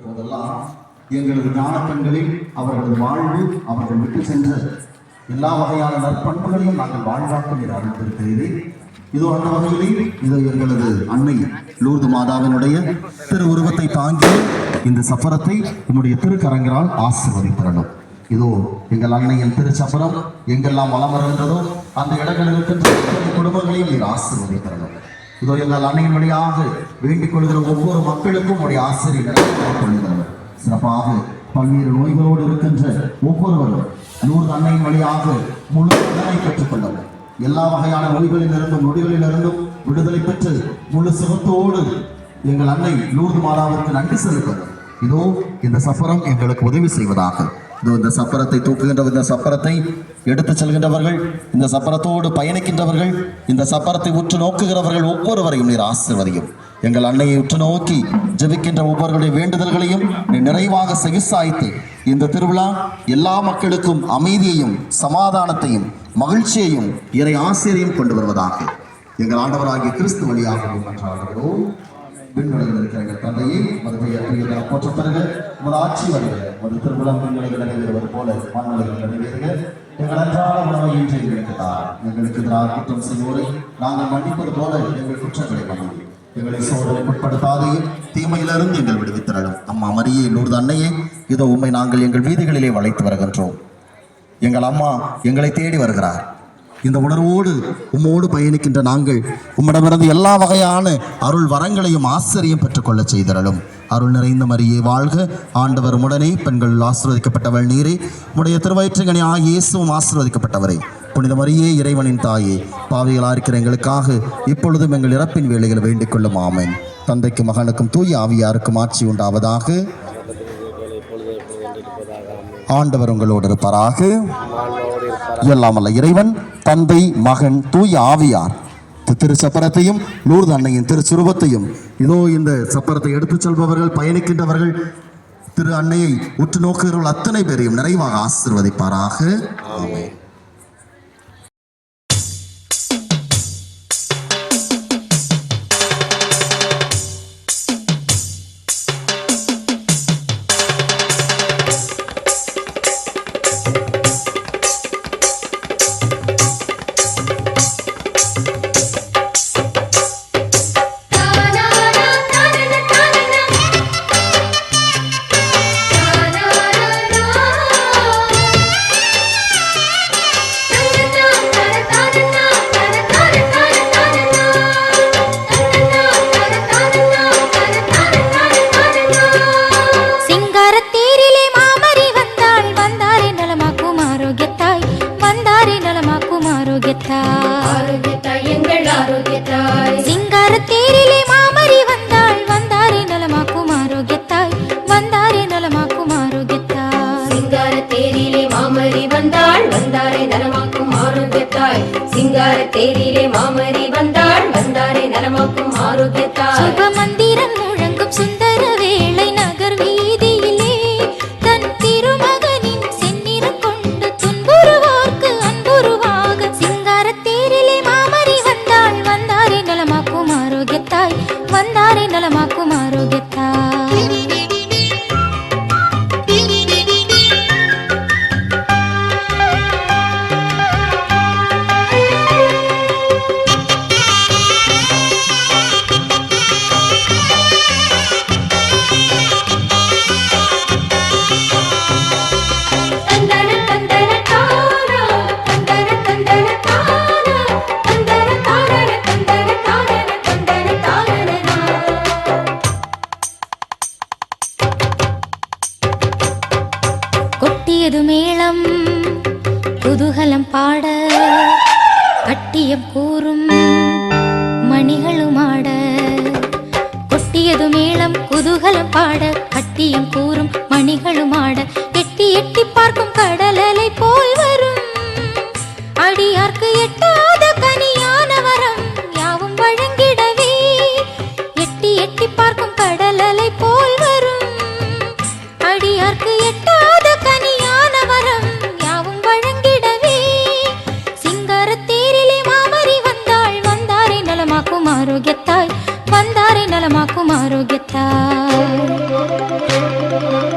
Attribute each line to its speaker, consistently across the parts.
Speaker 1: போதெல்லாம் எங்களது ஞான பெண்களில் அவர்களது வாழ்வு அவர்கள் விட்டு சென்ற எல்லா வகையான நற்பண்புகளையும் நாங்கள் வாழ்வாக்க நீர் அறிந்திருக்கிறீரே இதோ அந்த வகையிலே இதோ எங்களது அன்னை லூர்து மாதாவினுடைய திரு உருவத்தை தாங்கி இந்த சஃபரத்தை உம்முடைய திருக்கரங்களால் ஆசிர்வதித்திரணும் இதோ எங்கள் அன்னையின் திருச்சபரம் எங்கெல்லாம் வலம் வருகின்றதோ அந்த இடங்களில் இருக்கின்ற குடும்பங்களையும் நீர் ஆசிர்வதித்திரணும் இதோ எங்கள் அன்னையின் வழியாக வேண்டிக் கொள்கிற ஒவ்வொரு மக்களுக்கும் உடைய ஆசிரியர் கொள்கிறவர் சிறப்பாக பல்வேறு நோய்களோடு இருக்கின்ற ஒவ்வொருவரும் நூறு அன்னையின் வழியாக முழு நலனை பெற்றுக் கொள்ளவும் எல்லா வகையான நோய்களிலிருந்தும் இருந்தும் விடுதலை பெற்று முழு சுகத்தோடு எங்கள் அன்னை லூர்து மாதாவிற்கு நன்றி செலுத்தும் இதோ இந்த சஃபரம் எங்களுக்கு உதவி செய்வதாக இந்த சப்பரத்தை தூக்குகின்ற இந்த சப்பரத்தை எடுத்து செல்கின்றவர்கள் இந்த சப்பரத்தோடு பயணிக்கின்றவர்கள் இந்த சப்பரத்தை உற்று நோக்குகிறவர்கள் ஒவ்வொருவரையும் நீர் ஆசிர்வதியும். எங்கள் அன்னையை உற்று நோக்கி ஜெபிக்கின்ற ஒவ்வொருவருடைய வேண்டுதல்களையும் நீ நிறைவாக செவிசாய்த்து இந்த திருவிழா எல்லா மக்களுக்கும் அமைதியையும் சமாதானத்தையும் மகிழ்ச்சியையும் இறை ஆசிரியையும் கொண்டு வருவதாக எங்கள் ஆண்டவராகிய கிறிஸ்து வழியாகவும் மன்றாடுகிறோம் விண்வெளியில் இருக்கிற எங்கள் தந்தையே மதுமையை அற்றியதை போற்ற பிறகு. உமது ஆட்சி வருக மது திருவிழம் விண்வெளியில் நிறைவேறுவது போல மண்வெளியில் நிறைவேறுக எங்கள் அன்றாட உணவை இன்று எங்களுக்கு தார். எங்களுக்கு எதிராக குற்றம் செய்வோரை நாங்கள் மன்னிப்பது போல எங்கள் குற்றங்களை மன்னியும். எங்களை சோதனை உட்படுத்தாதே. தீமையிலிருந்து எங்கள் விடுவித்திரளும். அம்மா மரியே நூறு அன்னையே இதோ உண்மை நாங்கள் எங்கள் வீதிகளிலே வளைத்து வருகின்றோம். எங்கள் அம்மா எங்களை தேடி வருகிறார். இந்த உணர்வோடு உம்மோடு பயணிக்கின்ற நாங்கள் உம்மிடமிருந்து எல்லா வகையான அருள் வரங்களையும் ஆசிரியம் பெற்றுக்கொள்ளச் செய்தரலும் அருள் நிறைந்த மரியே வாழ்க. ஆண்டவர் உடனே பெண்கள் ஆசீர்வதிக்கப்பட்டவள் நீரே. உடைய திருவயிற்றுங்கனி ஆகிய இயேசுவும் ஆசீர்வதிக்கப்பட்டவரே. புனித மரியே இறைவனின் தாயே பாவிகளாக இருக்கிற எங்களுக்காக இப்பொழுதும் எங்கள் இறப்பின் வேலைகளை வேண்டிக் கொள்ளும். ஆமென். தந்தைக்கும் மகனுக்கும் தூய ஆவியாருக்கும் ஆட்சி உண்டாவதாக. ஆண்டவர் உங்களோடு இருப்பாராக. எல்லாமல்ல அல்ல இறைவன் தந்தை மகன் தூய் ஆவியார். திரு சப்பரத்தையும் லூர்து அன்னையின் திரு சுரூபத்தையும் இதோ இந்த சப்பரத்தை எடுத்துச் செல்பவர்கள் பயணிக்கின்றவர்கள் திரு அன்னையை உற்று நோக்குகிறவர்கள் அத்தனை பேரையும் நிறைவாக ஆசிர்வதிப்பாராக.
Speaker 2: ஆமே
Speaker 3: கொட்டியது மேளம் குதூகலம் பாட கட்டியம் கூறும் மணிகளும் ஆட கொட்டியது மேளம் குதூகலம் பாட கட்டியம் கூறும் மணிகளும் ஆட எட்டி எட்டி பார்க்கும் கடலலை போய் வரும். அடியார்க்கு எட்டா Thank you.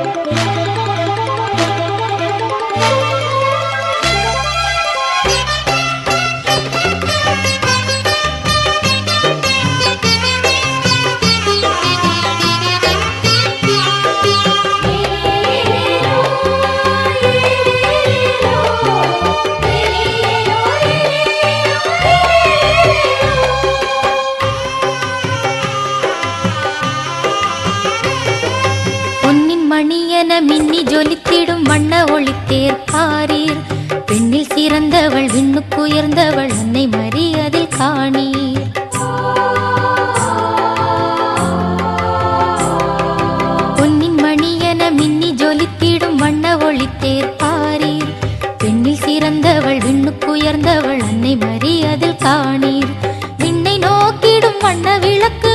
Speaker 3: மதித்தேர் பாரீர். பெண்ணில் சிறந்தவள் விண்ணுக்குயர்ந்தவள் அன்னை மரியாதில் காணீர். விண்ணை நோக்கிடும் வண்ண
Speaker 2: விளக்கு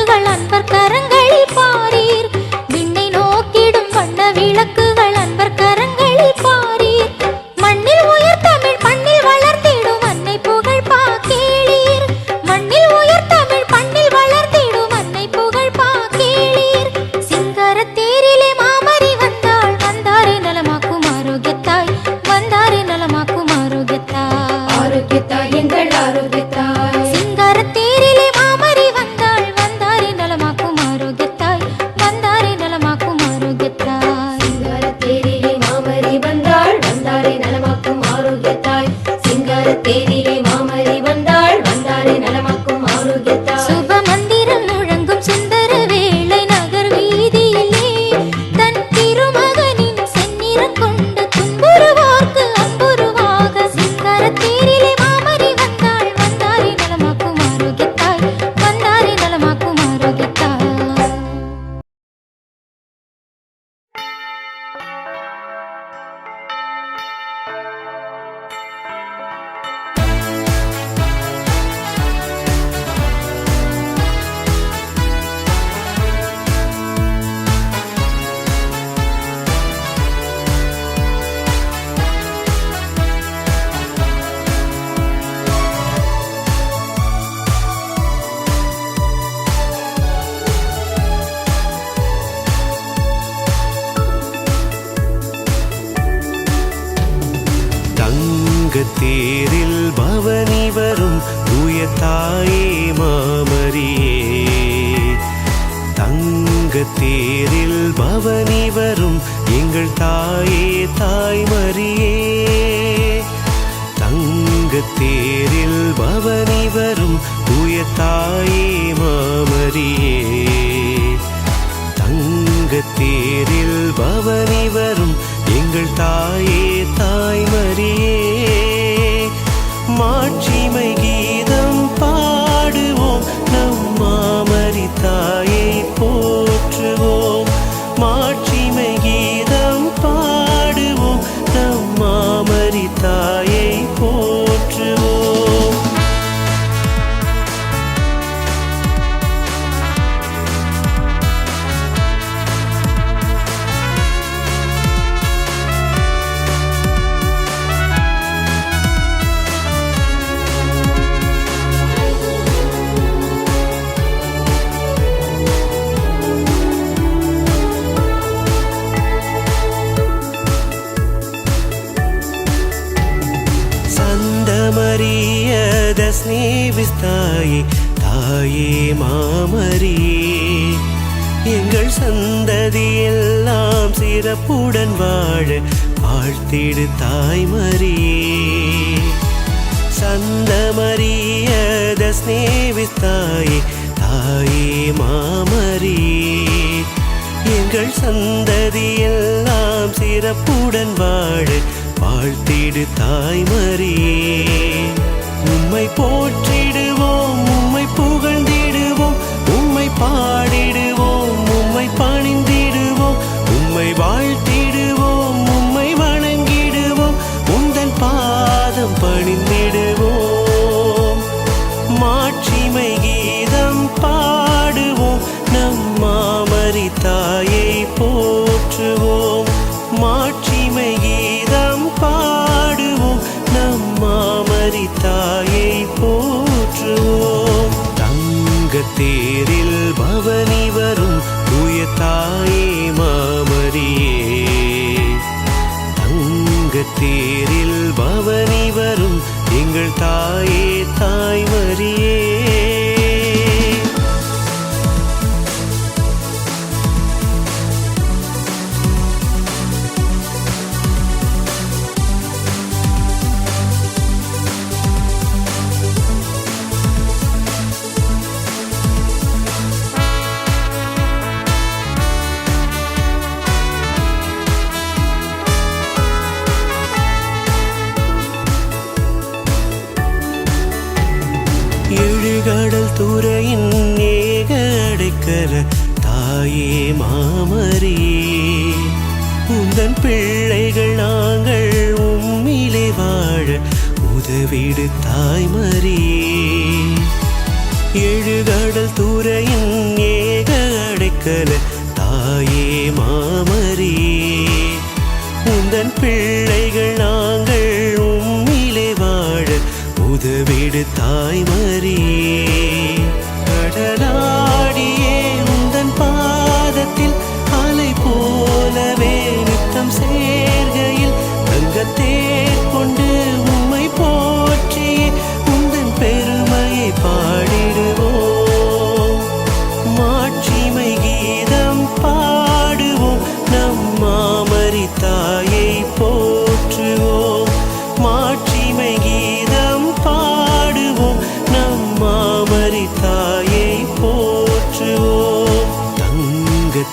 Speaker 2: எங்கள்
Speaker 4: தாயே. விஸ்தாயே தாயே மாமரி. எங்கள் சந்ததி எல்லாம் சிறப்புடன் வாழ வாழ்த்திடு தாய்மரி. சந்தமரியத ஸ்நேவித்தாயே தாயே மாமரி. எங்கள் சந்ததி எல்லாம் சிறப்புடன் வாழ வாழ்த்திடு தாய்மரி. உம்மை போற்ற புகழ்ந்திடுவோம் உம்மை புகழ்ந்திடுவோம். உம்மை பா தேரில் பவனி வரும் தூய தாயே மாமரியே. தங்க தேரில் பவனி வரும் எங்கள் தாயே தாய் மரியே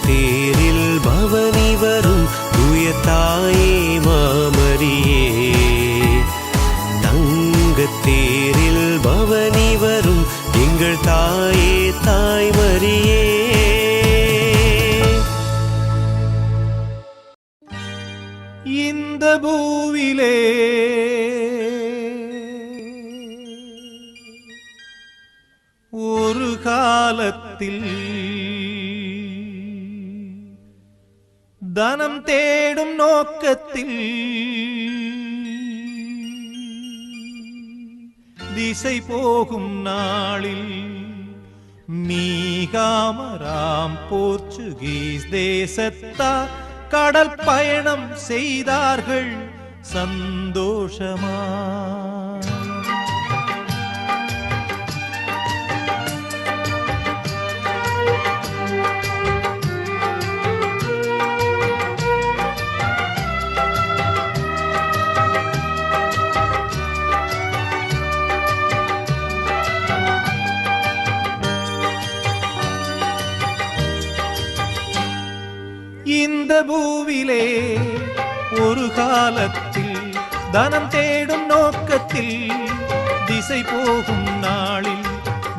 Speaker 4: தேரில் பவனி வரும் தூய தாயே மாமரியே. தங்க தேரில் பவனி வரும் எங்கள் தாயே தாய் மரியே
Speaker 5: இந்த பூவிலே ஒரு காலத்தில் தனம் தேடும் நோக்கத்தில் திசை போகும் நாளில் மீகாமராம் போர்ச்சுகீஸ் தேசத்தார் கடல் பயணம் செய்தார்கள் சந்தோஷமா? பூவிலே ஒரு காலத்தில் தனம் தேடும் நோக்கத்தில் திசை போகும் நாளில்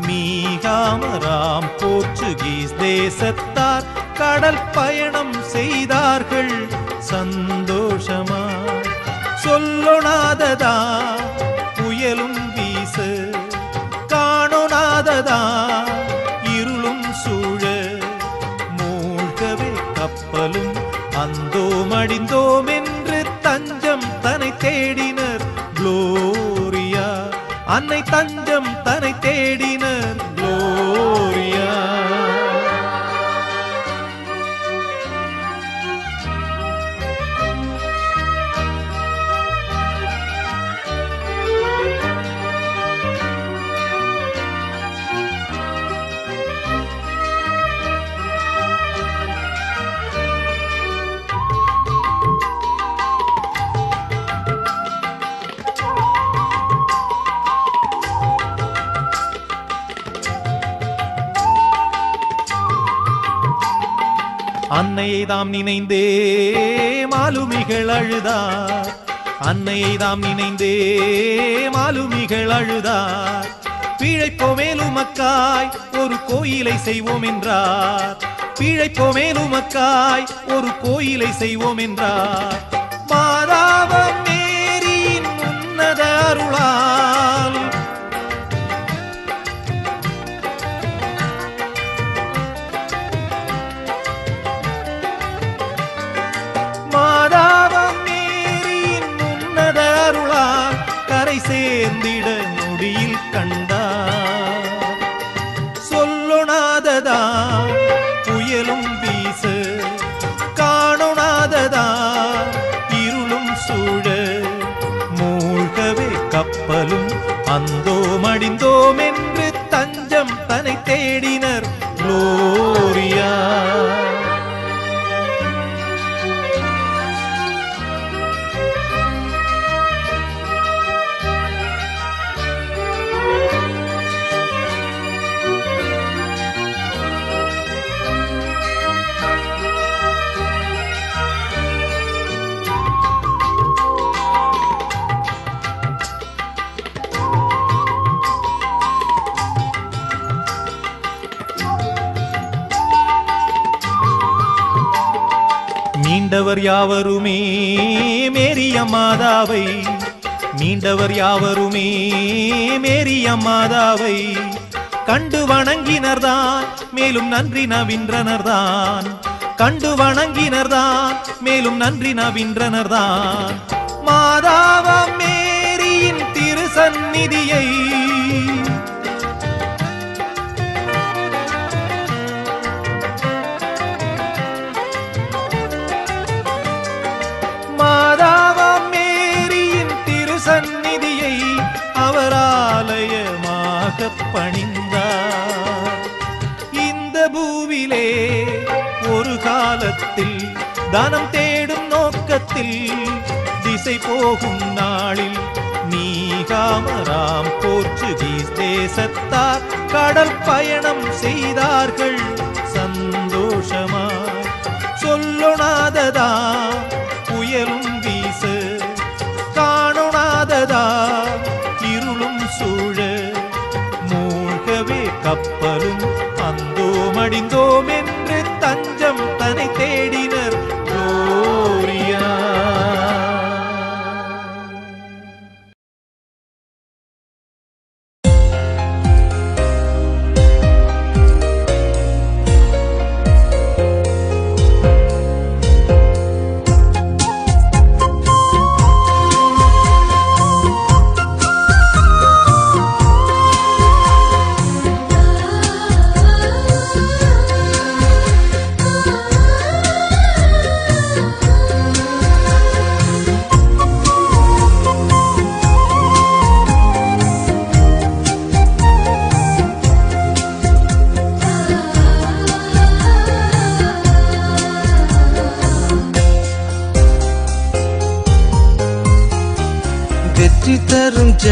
Speaker 5: மீகாமராம் போர்ச்சுகீஸ் தேசத்தார் கடல் பயணம் செய்தார்கள். சந்தோஷமா? சொல்லொணாததா? மடிந்தோம் என்று தஞ்சம் தன்னை தேடினர். குளோரியா அன்னை தஞ்சம் தன்னை தேடினர். அன்னையை தாம் நினைந்தே மாலுமிகள் அழுதார். அன்னையை தாம் நினைந்தே மாலுமிகள் அழுதார். பிழைப்போமேலுமக்காய் ஒரு கோயிலை செய்வோம் என்றார். பிழைப்போமேலுமக்காய் ஒரு கோயிலை செய்வோம் என்றார். மீண்டவர் யாவருமே மேரிய மாதாவை. மீண்டவர் யாவருமே மேரிய மாதாவை. கண்டு வணங்கினர்தான் மேலும் நன்றி நவின்றனர்தான். கண்டு வணங்கினர்தான் மேலும் நன்றி நவின்றனர்தான். மாதாவாம் மேரியின் திருசந்நிதியை தானம் தேடும் நோக்கத்தில் திசை போகும் நாளில் நீகாமராம் போர்ச்சுகீஸ் தேசத்தார் கடல் பயணம் செய்தார்கள் சந்தோஷமா சொல்லொணாததா புயலும் வீச காணொணாததா இருளும் சூழ மூழ்கவே கப்பலும் அந்தோம் அடிந்தோம்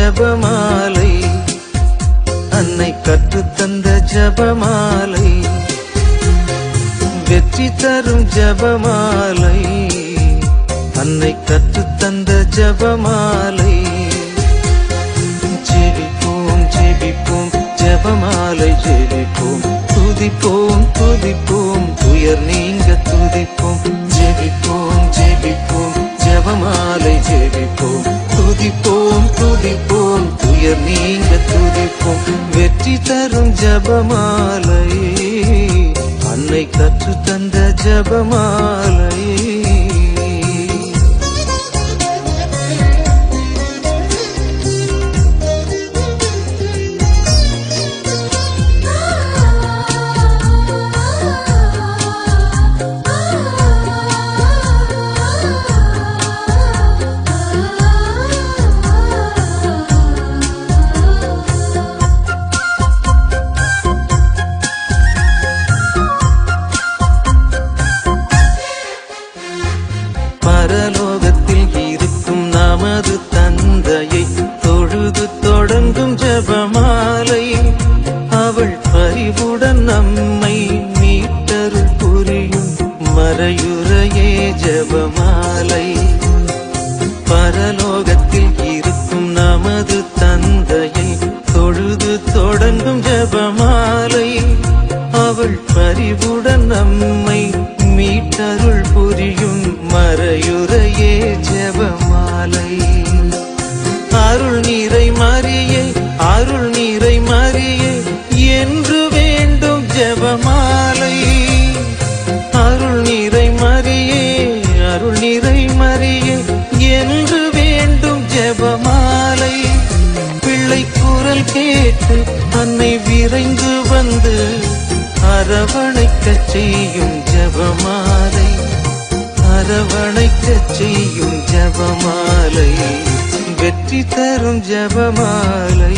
Speaker 6: ஜபமாலை. அன்னை கற்றுத்தந்த ஜபமாலை. வெற்றி தரும் ஜபமாலை. அன்னை கற்றுத்தந்த ஜபமாலை. ஜெபிப்போம் ஜெபிப்போம் ஜபமாலை ஜெபிப்போம். துதிப்போம் துதிப்போம் துயர் நீங்க துதிப்போம். ஜெபிப்போம் ஜெபிப்போம் ஜபமாலை. துதிப்போம் துதிப்போம் துயர் நீங்க துதிப்போம் வெற்றி தரும் ஜபமாலை அன்னை கற்று தந்த ஜபமாலை தந்தையை தொழுது அன்னை வந்து அரவணைக்க செய்யும் ஜபமாலை. அரவணைக்க செய்யும் ஜபமாலை. வெற்றி தரும் ஜபமாலை.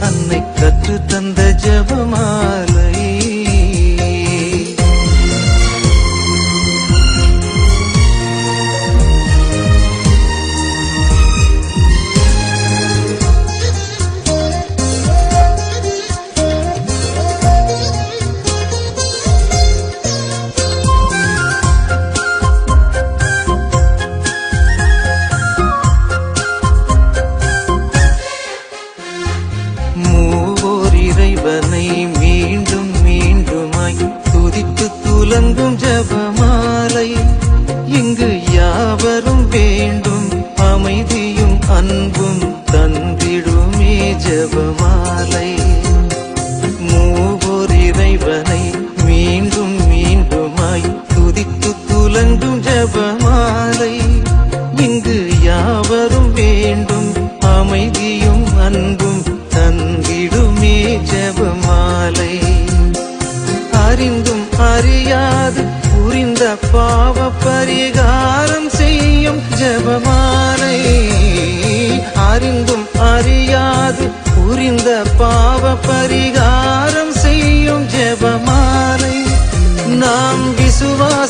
Speaker 6: அன்னை கற்று தந்த ஜபமாலை.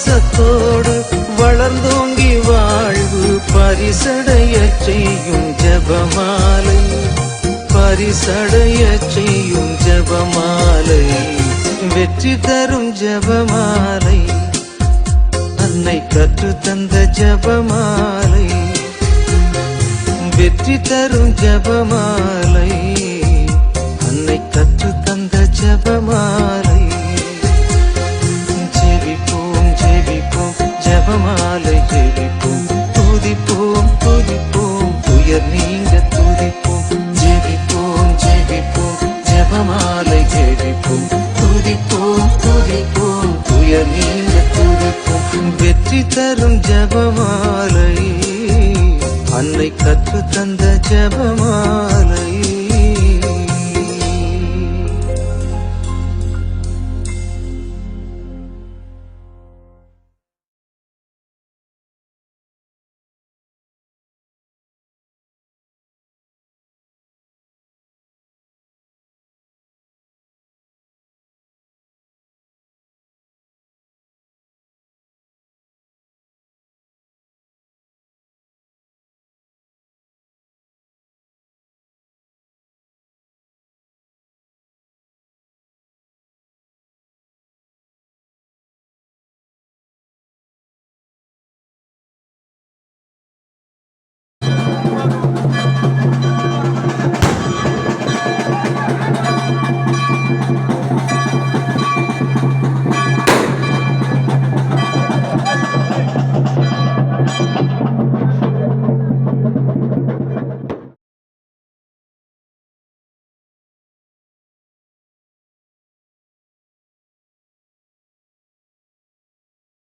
Speaker 6: பாசத்தோடு வளர்ந்தோங்கி வாழ்வு பரிசடைய செய்யும் ஜபமாலை. பரிசடைய செய்யும் ஜபமாலை. வெற்றி தரும் ஜபமாலை. அன்னை கற்று தந்த ஜபமாலை. வெற்றி தரும் ஜபமாலை. அன்னை கற்று தந்த ஜபமாலை. ஜபமாலை